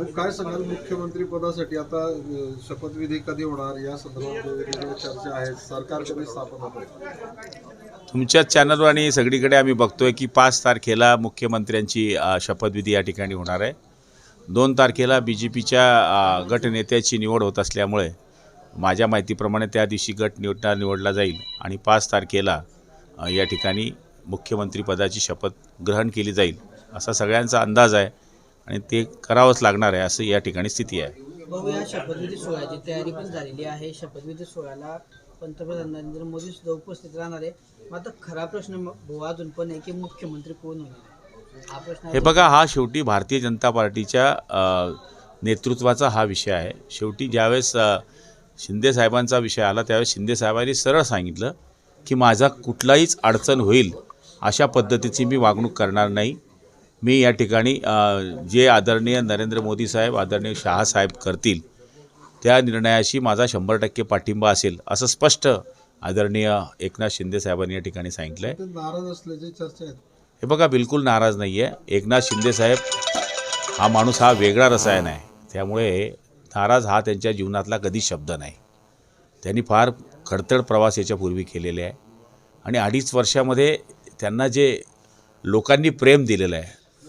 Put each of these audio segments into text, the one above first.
मग काय सांगाल मुख्यमंत्री पदासाठी? आता शपथविधी कधी होणार? या संदर्भात वेगवेगळ्या चर्चा आहेत. सरकार कधी स्थापन होतं तुमच्याच चॅनलवर आणि सगळीकडे आम्ही बघतोय की पाच तारखेला मुख्यमंत्र्यांची शपथविधी या ठिकाणी होणार आहे. दोन तारखेला बी जे पीच्या गटनेत्याची निवड होत असल्यामुळे माझ्या माहितीप्रमाणे त्या दिवशी गट निवडा निवडला जाईल आणि पाच तारखेला या ठिकाणी मुख्यमंत्रीपदाची शपथ ग्रहण केली जाईल असा सगळ्यांचा अंदाज आहे. आणि ते करावंच लागणार आहे असं या ठिकाणी स्थिती आहे. शपथविधी सोहळ्याची तयारी पण झालेली आहे. शपथविधी सोहळ्याला पंतप्रधान नरेंद्र मोदी सुद्धा उपस्थित राहणार आहे. मग आता खरा प्रश्न भाऊ अजून पण आहे की मुख्यमंत्री कोण होणार? हा प्रश्न हे बघा हा शेवटी भारतीय जनता पार्टीच्या नेतृत्वाचा हा विषय आहे. शेवटी ज्यावेळेस शिंदे साहेबांचा विषय आला त्यावेळेस शिंदे साहेबांनी सरळ सांगितलं की माझा कुठलाहीच अडचण होईल अशा पद्धतीची मी वागणूक करणार नाही. मी या ठिकाणी जे आदरणीय नरेंद्र मोदी साहेब आदरणीय शहासाहेब करतील त्या निर्णयाशी माझा शंभर टक्के पाठिंबा असेल असं स्पष्ट आदरणीय एकनाथ शिंदे साहेबांनी या ठिकाणी सांगितलं आहे नाराज असल्याची चर्चा आहेत. हे बघा बिलकुल नाराज नाही आहे एकनाथ शिंदेसाहेब हा माणूस हा वेगळा रसायन आहे. त्यामुळे नाराज हा त्यांच्या जीवनातला कधी शब्द नाही. त्यांनी फार खडतड प्रवास याच्यापूर्वी केलेले आहे. आणि अडीच वर्षामध्ये त्यांना जे लोकांनी प्रेम दिलेलं आहे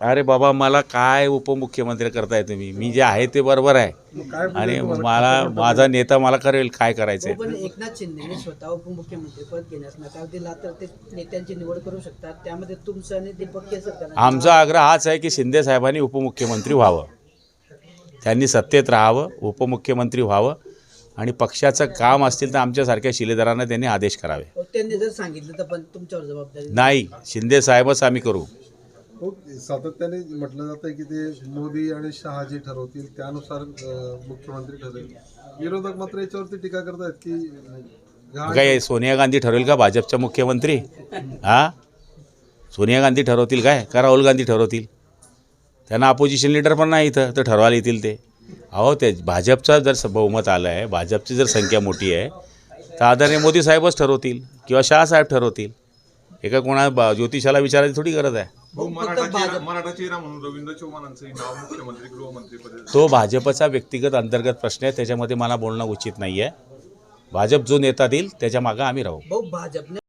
अरे बाबा मला काय उपमुख्यमंत्री करताय तुम्ही? मी जे आहे ते बरोबर आहे. आणि मला माझा नेता मला करेल काय करायचं आहे पण एकनाथ शिंदेने स्वतः उपमुख्यमंत्री पद घेण्यास नकार दिला तर ते नेत्यांची निवड करू शकतात. त्यामध्ये तुमचं आणि दीपक केसरकर आमचा आग्रह हाच आहे की शिंदे साहेबांनी उपमुख्यमंत्री व्हावं. त्यांनी सत्तेत राहावं उपमुख्यमंत्री व्हावं आणि पक्षाचं काम असतील तर आमच्यासारख्या शिलेदारांना त्यांनी आदेश करावे. हो, त्यांनी जर सांगितलं तर पण तुमच्यावर जबाबदारी नाही शिंदे साहेबच आम्ही करू. हो सातत्याने म्हटलं जातं की ते मोदी आणि शहा जे ठरवतील त्यानुसार मुख्यमंत्री ठरेल. विरोधक मात्र याच्यावरती टीका करतायत की काय सोनिया गांधी ठरवेल का भाजपच्या मुख्यमंत्री? हा? सोनिया गांधी ठरवतील काय? का राहुल गांधी ठरवतील? त्यांना अपोजिशन लीडर पण नाही इथं तर ठरवायला येतील ते. अहो ते भाजपचा जर बहुमत आलं आहे भाजपची जर संख्या मोठी आहे तर आदरणीय मोदी साहेबच ठरवतील किंवा शहासाहेब ठरवतील. एका कोणा बा- ज्योतिषाला विचारायची थोडी गरज आहे. भाऊ फक्त मराठा चेहरा भाजप- मराठा चेहरा म्हणून रवींद्र चव्हाणांचंही नाव मुख्यमंत्री गृहमंत्रीपदी तो भाजपचा व्यक्तिगत अंतर्गत प्रश्न आहे त्याच्यामध्ये मला बोलणं उचित नाही आहे भाजप जो नेता देईल त्याच्या मागं आम्ही राहू. भाऊ भाजपने